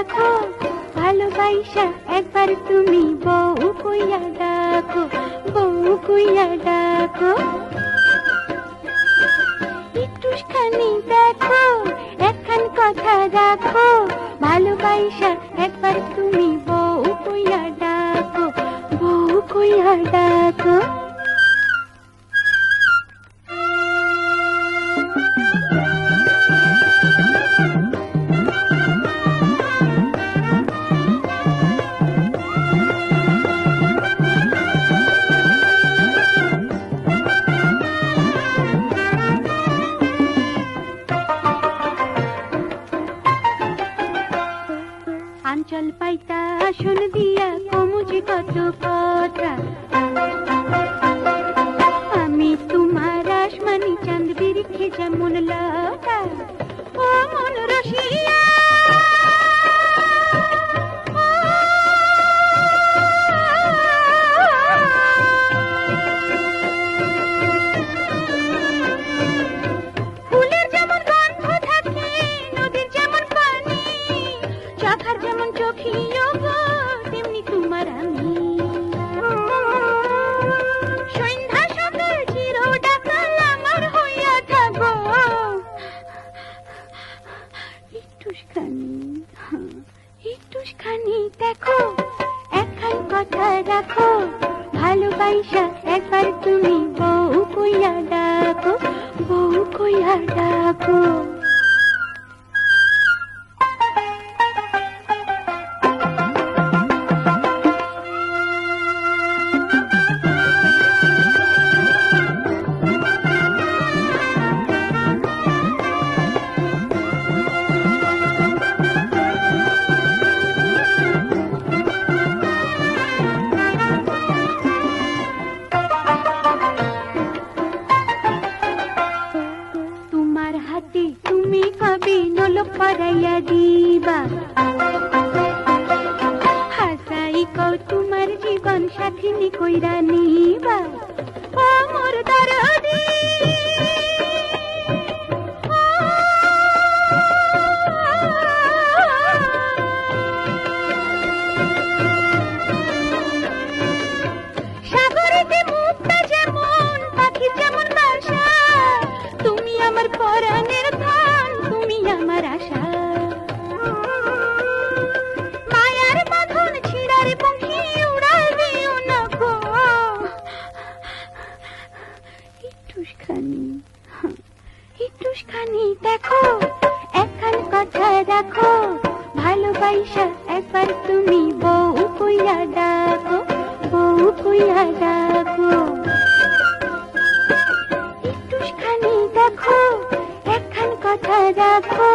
রাখো ভালোবাসা একবার তুমি বউ কইয়া ডাকো, বউ কইয়া ডাকো। একটুখানি দেখো, একখান কথা রাখো, ভালোবাসা একবার তুমি আঞ্চল পাইতা আসন দিয়া কমুজি কত কথা একটুখানি দেখো একখান কথা রাখো। ভালোবাসা একবার তুমি বউ কইয়া ডাকো বউ কইয়া ডাকো। পরাইয়া দিবা হাসাই কৌ তোমার জীবন সাথিনী কইরা নিবা। ও মোর দরদি একখানি দেখো কথা ভালোবাসা একবার তুমি বউ কইয়া ডাকো, বউ কইয়া ডাকো। একটুখানি দেখো এখন কথা রাখো